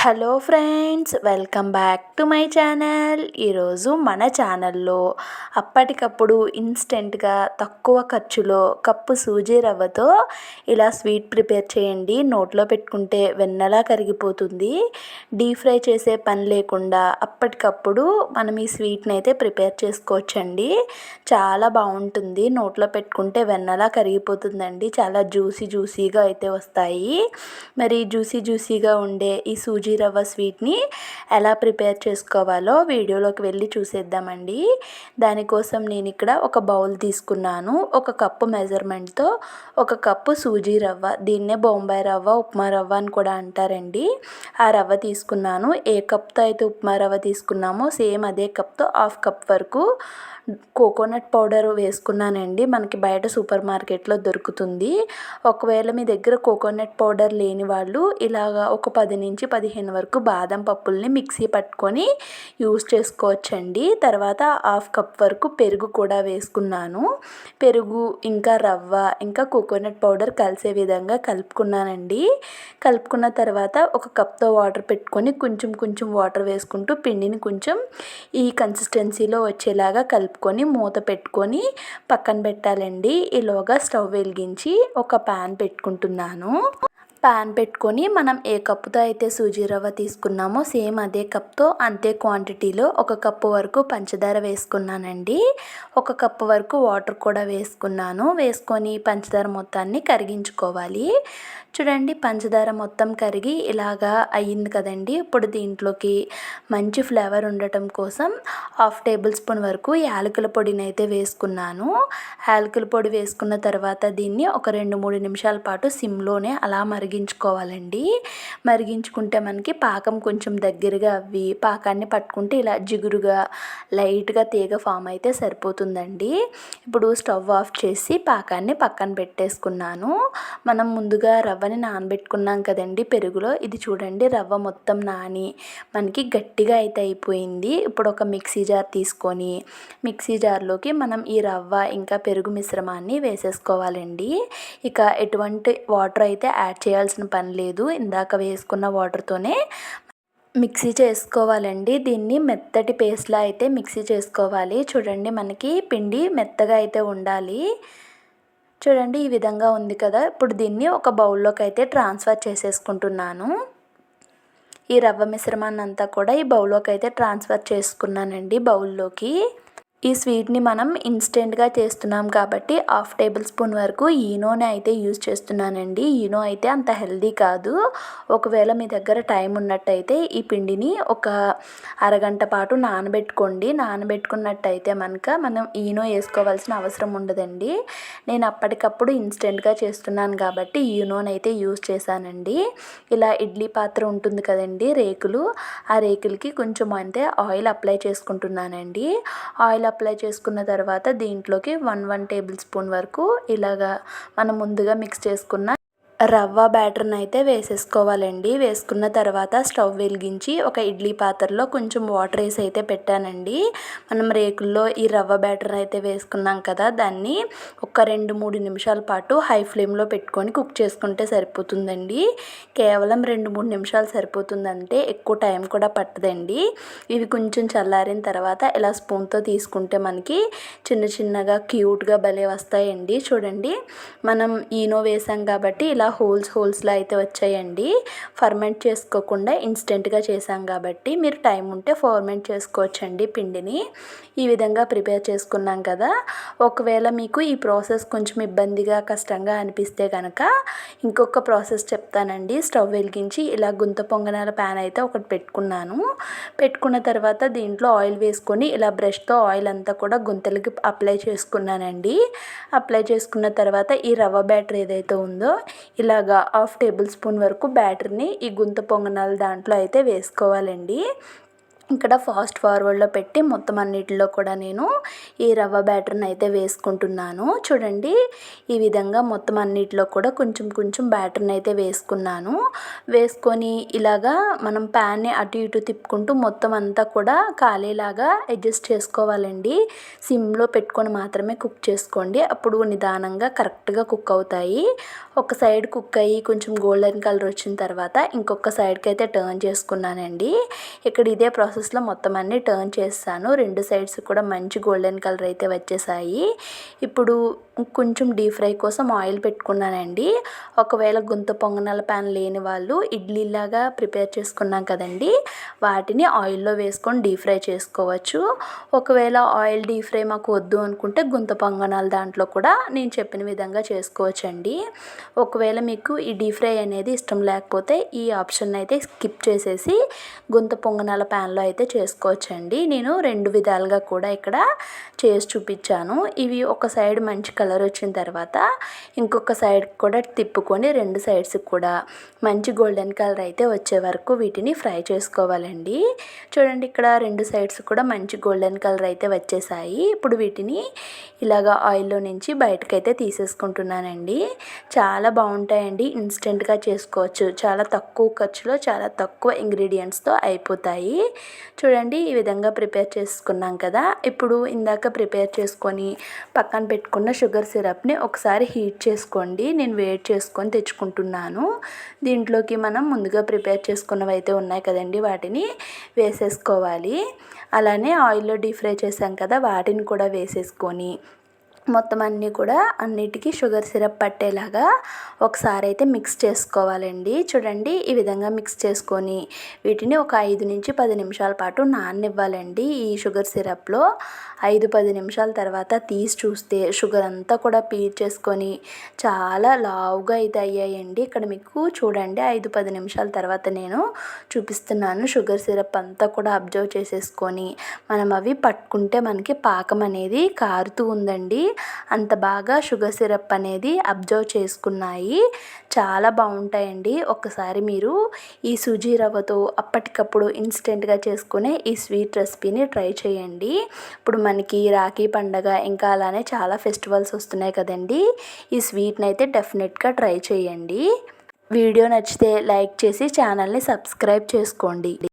Hello friends welcome back to my channel. ఈరోజు మన ఛానల్లో అప్పటికప్పుడు ఇన్స్టెంట్గా తక్కువ ఖర్చులో కప్పు సూజీ రవ్వతో ఇలా స్వీట్ ప్రిపేర్ చేయండి. నోట్లో పెట్టుకుంటే వెన్నలా కరిగిపోతుంది. డీప్ ఫ్రై చేసే పని లేకుండా అప్పటికప్పుడు మనం ఈ స్వీట్ని అయితే ప్రిపేర్ చేసుకోవచ్చండి. చాలా బాగుంటుంది. నోట్లో పెట్టుకుంటే వెన్నలా కరిగిపోతుందండి. చాలా జ్యూసీ జ్యూసీగా అయితే వస్తాయి. మరి జ్యూసీ జ్యూసీగా ఉండే ఈ సూజీ సూజీ రవ్వ స్వీట్ని ఎలా ప్రిపేర్ చేసుకోవాలో వీడియోలోకి వెళ్ళి చూసేద్దామండి. దానికోసం నేను ఇక్కడ ఒక బౌల్ తీసుకున్నాను. ఒక కప్పు మెజర్మెంట్తో ఒక కప్పు సూజీ రవ్వ దీన్నే బొంబాయి రవ్వ ఉప్మా రవ్వ అని కూడా అంటారండి. ఆ రవ్వ తీసుకున్నాను. ఏ కప్తో అయితే ఉప్మా రవ్వ తీసుకున్నామో సేమ్ అదే కప్తో హాఫ్ కప్ వరకు కోకోనట్ పౌడర్ వేసుకున్నానండి. మనకి బయట సూపర్ మార్కెట్లో దొరుకుతుంది. ఒకవేళ మీ దగ్గర కోకోనట్ పౌడర్ లేని వాళ్ళు ఇలాగా ఒక పది నుంచి పదిహేను వరకు బాదం పప్పుల్ని మిక్సీ పట్టుకొని యూస్ చేసుకోవచ్చండి. తర్వాత హాఫ్ కప్ వరకు పెరుగు కూడా వేసుకున్నాను. పెరుగు ఇంకా రవ్వ ఇంకా కోకోనట్ పౌడర్ కలిసే విధంగా కలుపుకున్నానండి. కలుపుకున్న తర్వాత ఒక కప్తో వాటర్ పెట్టుకొని కొంచెం కొంచెం వాటర్ వేసుకుంటూ పిండిని కొంచెం ఈ కన్సిస్టెన్సీలో వచ్చేలాగా కలుపుకొని మూత పెట్టుకొని పక్కన పెట్టాలండి. ఈలోగా స్టవ్ వెలిగించి ఒక ప్యాన్ పెట్టుకుంటున్నాను. ప్యాన్ పెట్టుకొని మనం ఏ కప్పుతో అయితే సూజీ రవ్వ తీసుకున్నామో సేమ్ అదే కప్తో అంతే క్వాంటిటీలో ఒక కప్పు వరకు పంచదార వేసుకున్నానండి. ఒక కప్పు వరకు వాటర్ కూడా వేసుకున్నాను. వేసుకొని పంచదార మొత్తాన్ని కరిగించుకోవాలి. చూడండి పంచదార మొత్తం కరిగి ఇలాగా అయ్యింది కదండి. ఇప్పుడు దీంట్లోకి మంచి ఫ్లేవర్ ఉండటం కోసం హాఫ్ టేబుల్ స్పూన్ వరకు యాలకుల పొడిని అయితే వేసుకున్నాను. యాలకుల పొడి వేసుకున్న తర్వాత దీన్ని ఒక రెండు మూడు నిమిషాల పాటు సిమ్లోనే అలా మరిగించుకోవాలండి. మరిగించుకుంటే మనకి పాకం కొంచెం దగ్గరగా అవి పాకాన్ని పట్టుకుంటే ఇలా జిగురుగా లైట్గా తీగ ఫామ్ అయితే సరిపోతుందండి. ఇప్పుడు స్టవ్ ఆఫ్ చేసి పాకాన్ని పక్కన పెట్టేసుకున్నాను. మనం ముందుగా రవ్వ రవ్వని నానబెట్టుకున్నాం కదండి పెరుగులో. ఇది చూడండి రవ్వ మొత్తం నాని. మనకి గట్టిగా అయితే అయిపోయింది. ఇప్పుడు ఒక మిక్సీ జార్ తీసుకొని మిక్సీ జార్లోకి మనం ఈ రవ్వ ఇంకా పెరుగు మిశ్రమాన్ని వేసేసుకోవాలండి. ఇక ఎటువంటి వాటర్ అయితే యాడ్ చేయాల్సిన పని లేదు. ఇందాక వేసుకున్న వాటర్తోనే మిక్సీ చేసుకోవాలండి. దీన్ని మెత్తటి పేస్ట్లా అయితే మిక్సీ చేసుకోవాలి. చూడండి మనకి పిండి మెత్తగా అయితే ఉండాలి. చూడండి ఈ విధంగా ఉంది కదా. ఇప్పుడు దీన్ని ఒక బౌల్లోకి అయితే ట్రాన్స్ఫర్ చేసేసుకుంటున్నాను. ఈ రవ్వ మిశ్రమాన్ని అంతా కూడా ఈ బౌల్లోకి అయితే ట్రాన్స్ఫర్ చేసుకున్నానండి బౌల్లోకి. ఈ స్వీట్ని మనం ఇన్స్టెంట్గా చేస్తున్నాం కాబట్టి హాఫ్ టేబుల్ స్పూన్ వరకు ఈనోని అయితే యూజ్ చేస్తున్నానండి. ఈనో అయితే అంత హెల్దీ కాదు. ఒకవేళ మీ దగ్గర టైం ఉన్నట్టయితే ఈ పిండిని ఒక అరగంట పాటు నానబెట్టుకోండి. నానబెట్టుకున్నట్టయితే మనక మనం ఈనో వేసుకోవాల్సిన అవసరం ఉండదండి. నేను అప్పటికప్పుడు ఇన్స్టెంట్గా చేస్తున్నాను కాబట్టి ఈనోని అయితే యూజ్ చేశానండి. ఇలా ఇడ్లీ పాత్ర ఉంటుంది కదండి రేకులు. ఆ రేకులకి కొంచెం అంతే ఆయిల్ అప్లై చేసుకుంటున్నానండి. ఆయిల్ అప్లై చేసుకున్న తర్వాత దీంట్లోకి వన్ వన్ టేబుల్ స్పూన్ వరకు ఇలాగా మనం ముందుగా మిక్స్ చేసుకున్న రవ్వ బ్యాటర్ని అయితే వేసేసుకోవాలండి. వేసుకున్న తర్వాత స్టవ్ వెలిగించి ఒక ఇడ్లీ పాత్రలో కొంచెం వాటర్ వేసి అయితే పెట్టానండి. మనం రేకుల్లో ఈ రవ్వ బ్యాటర్ అయితే వేసుకున్నాం కదా దాన్ని ఒక రెండు మూడు నిమిషాల పాటు హై ఫ్లేమ్లో పెట్టుకొని కుక్ చేసుకుంటే సరిపోతుందండి. కేవలం రెండు మూడు నిమిషాలు సరిపోతుందంటే ఎక్కువ టైం కూడా పట్టదండి. ఇవి కొంచెం చల్లారిన తర్వాత ఇలా స్పూన్తో తీసుకుంటే మనకి చిన్న చిన్నగా క్యూట్గా భలే వస్తాయండి. చూడండి మనం ఈనో వేసాం కాబట్టి ఇలా హోల్స్ హోల్స్లో అయితే వచ్చాయండి. ఫర్మెంట్ చేసుకోకుండా ఇన్స్టెంట్గా చేసాం కాబట్టి మీరు టైం ఉంటే ఫర్మెంట్ చేసుకోవచ్చండి పిండిని. ఈ విధంగా ప్రిపేర్ చేసుకున్నాం కదా. ఒకవేళ మీకు ఈ ప్రాసెస్ కొంచెం ఇబ్బందిగా కష్టంగా అనిపిస్తే కనుక ఇంకొక ప్రాసెస్ చెప్తానండి. స్టవ్ వెలిగించి ఇలా గుంత పొంగనాల ప్యాన్ అయితే ఒకటి పెట్టుకున్నాను. పెట్టుకున్న తర్వాత దీంట్లో ఆయిల్ వేసుకొని ఇలా బ్రష్తో ఆయిల్ అంతా కూడా గుంతలకి అప్లై చేసుకున్నానండి. అప్లై చేసుకున్న తర్వాత ఈ రవ్వ బ్యాటర్ ఏదైతే ఉందో ఇలాగా హాఫ్ టేబుల్ స్పూన్ వరకు బ్యాటర్ని ఈ గుంత పొంగనాల దాంట్లో అయితే వేసుకోవాలండి. ఇక్కడ ఫాస్ట్ ఫార్వర్డ్లో పెట్టి మొత్తం అన్నిటిలో కూడా నేను ఈ రవ్వ బ్యాటర్ని అయితే వేసుకుంటున్నాను. చూడండి ఈ విధంగా మొత్తం అన్నిటిలో కూడా కొంచెం కొంచెం బ్యాటర్ని అయితే వేసుకున్నాను. వేసుకొని ఇలాగా మనం ప్యాన్ని అటు ఇటు తిప్పుకుంటూ మొత్తం అంతా కూడా కాలేలాగా అడ్జస్ట్ చేసుకోవాలండి. సిమ్లో పెట్టుకొని మాత్రమే కుక్ చేసుకోండి. అప్పుడు నిదానంగా కరెక్ట్గా కుక్ అవుతాయి. ఒక సైడ్ కుక్ అయ్యి కొంచెం గోల్డెన్ కలర్ వచ్చిన తర్వాత ఇంకొక సైడ్కి అయితే టర్న్ చేసుకున్నానండి. ఇక్కడ ఇదే ప్రాసెస్లో మొత్తం అన్ని టర్న్ చేస్తాను. రెండు సైడ్స్ కూడా మంచి గోల్డెన్ కలర్ అయితే వచ్చేసాయి. ఇప్పుడు కొంచెం డీప్ ఫ్రై కోసం ఆయిల్ పెట్టుకున్నానండి. ఒకవేళ గుంత పొంగనాల ప్యాన్ లేని వాళ్ళు ఇడ్లీలాగా ప్రిపేర్ చేసుకున్నాం కదండి వాటిని ఆయిల్లో వేసుకొని డీప్ ఫ్రై చేసుకోవచ్చు. ఒకవేళ ఆయిల్ డీప్ ఫ్రై మాకు వద్దు అనుకుంటే గుంత పొంగనాల దాంట్లో కూడా నేను చెప్పిన విధంగా చేసుకోవచ్చండి. ఒకవేళ మీకు ఈ డీప్ ఫ్రై అనేది ఇష్టం లేకపోతే ఈ ఆప్షన్ అయితే స్కిప్ చేసేసి గుంత పొంగనాల ప్యాన్లో అయితే చేసుకోవచ్చండి. నేను రెండు విధాలుగా కూడా ఇక్కడ చేసి చూపించాను. ఇవి ఒక సైడ్ మంచి కలర్ వచ్చిన తర్వాత ఇంకొక సైడ్ కూడా తిప్పుకొని రెండు సైడ్స్కి కూడా మంచి గోల్డెన్ కలర్ అయితే వచ్చే వరకు వీటిని ఫ్రై చేసుకోవాలండి. చూడండి ఇక్కడ రెండు సైడ్స్ కూడా మంచి గోల్డెన్ కలర్ అయితే వచ్చేసాయి. ఇప్పుడు వీటిని ఇలాగా ఆయిల్లో నుంచి బయటకైతే తీసేసుకుంటున్నానండి. చాలా చాలా బాగుంటాయండి. ఇన్స్టెంట్గా చేసుకోవచ్చు. చాలా తక్కువ ఖర్చులో చాలా తక్కువ ఇంగ్రీడియంట్స్తో అయిపోతాయి. చూడండి ఈ విధంగా ప్రిపేర్ చేసుకున్నాం కదా. ఇప్పుడు ఇందాక ప్రిపేర్ చేసుకొని పక్కన పెట్టుకున్న షుగర్ సిరప్ని ఒకసారి హీట్ చేసుకోండి. నేను వేడి చేసుకొని తెచ్చుకుంటున్నాను. దీంట్లోకి మనం ముందుగా ప్రిపేర్ చేసుకున్నవి అయితే ఉన్నాయి కదండి వాటిని వేసేసుకోవాలి. అలానే ఆయిల్లో డీప్ ఫ్రై చేసాం కదా వాటిని కూడా వేసేసుకొని మొత్తం అన్నీ కూడా అన్నిటికీ షుగర్ సిరప్ పట్టేలాగా ఒకసారి అయితే మిక్స్ చేసుకోవాలండి. చూడండి ఈ విధంగా మిక్స్ చేసుకొని వీటిని ఒక ఐదు నుంచి పది నిమిషాల పాటు నాననివ్వాలండి. ఈ షుగర్ సిరప్లో ఐదు పది నిమిషాల తర్వాత తీసి చూస్తే షుగర్ అంతా కూడా పీల్చేసుకొని చాలా లావుగా అయితే అయ్యాయండి. ఇక్కడ మీకు చూడండి ఐదు పది నిమిషాల తర్వాత నేను చూపిస్తున్నాను. షుగర్ సిరప్ అంతా కూడా అబ్జర్వ్ చేసేసుకొని మనం అవి పట్టుకుంటే మనకి పాకం అనేది కారుతూ ఉందండి. అంత బాగా షుగర్ సిరప్ అనేది అబ్జర్వ్ చేసుకున్నాయి. చాలా బాగుంటాయండి. ఒకసారి మీరు ఈ సూజీ రవ్వతో అప్పటికప్పుడు ఇన్స్టెంట్గా చేసుకునే ఈ స్వీట్ రెసిపీని ట్రై చేయండి. ఇప్పుడు మనకి రాఖీ పండగ ఇంకా అలానే చాలా ఫెస్టివల్స్ వస్తున్నాయి కదండి. ఈ స్వీట్ని అయితే డెఫినెట్గా ట్రై చేయండి. వీడియో నచ్చితే లైక్ చేసి ఛానల్ని సబ్స్క్రైబ్ చేసుకోండి.